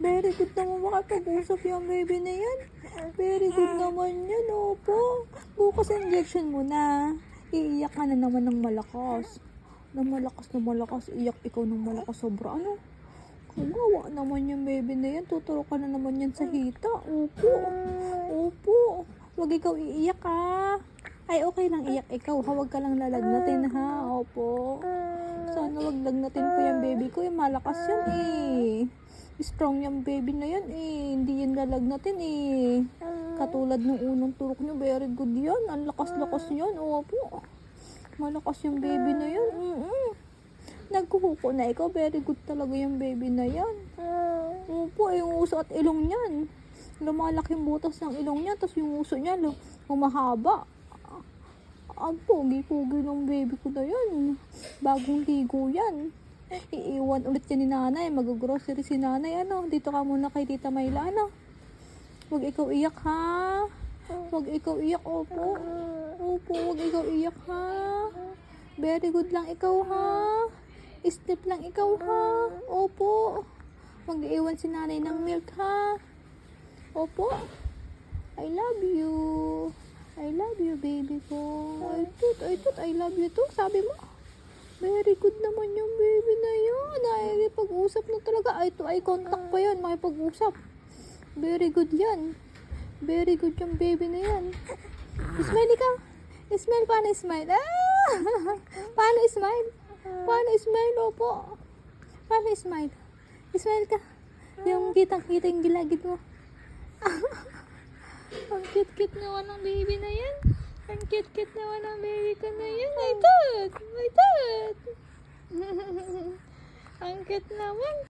Very good naman makapag-usap yung baby na yan. Very good naman yan, opo. Bukas injection mo na. Iiyak ka na naman ng malakas. Ng malakas na malakas. Iyak ikaw ng malakas sobra. Ano? Kawawa naman yung baby na yan. Tuturo ka na naman yan sa hita. Opo. Opo. Huwag ikaw iiyak ha. Ay, okay lang iyak ikaw. Huwag ka lang lalagnatin ha. Opo. Sana wag lagnatin po yung baby ko. Yung malakas yan eh. Strong yung baby na yan eh. Hindi yan lalagnatin eh. Katulad ng unang turok nyo, very good yan. Ang lakas-lakas yan. Opo. Malakas yung baby na yan. Mm-mm. Nagkukuko na ikaw. Very good talaga yung baby na yan. Opo, eh, yung uso at ilong niyan. Lumalaki yung butas ng ilong niya. Tapos yung uso niya, humahaba. Ang pogi-pogi ng baby ko na yan. Bagong ligo yan. Iiwan ulit yan ni nanay. Mag-grocery si nanay. Ano, dito ka muna kay tita Mayla. Ano? Huwag ikaw iyak ha. Huwag ikaw iyak, opo. Opo, huwag ikaw iyak ha. Very good lang ikaw ha. Step lang ikaw ha. Opo. Mag-iwan si nanay ng milk ha. Opo. I love you. I love you, baby ko. Ay, tut, ay, tut, I love you too. Sabi mo. Very good naman yung baby na yun. Ay, pag-usap na talaga. Ay, to, ay, contact pa yan. Makipag-usap. Very good yan. Very good yung baby na yan. Smile ikaw. Smile, paano smile? Ah! paano smile? Paano smile, opo? Paano smile? Smile ka. Yung kitang-kita yung gilagid mo. Ang cute-cute naman ng baby na yan. Ang cute-cute naman ng baby ko na yan. Ay, tut! Ay, tut! Ang cute naman.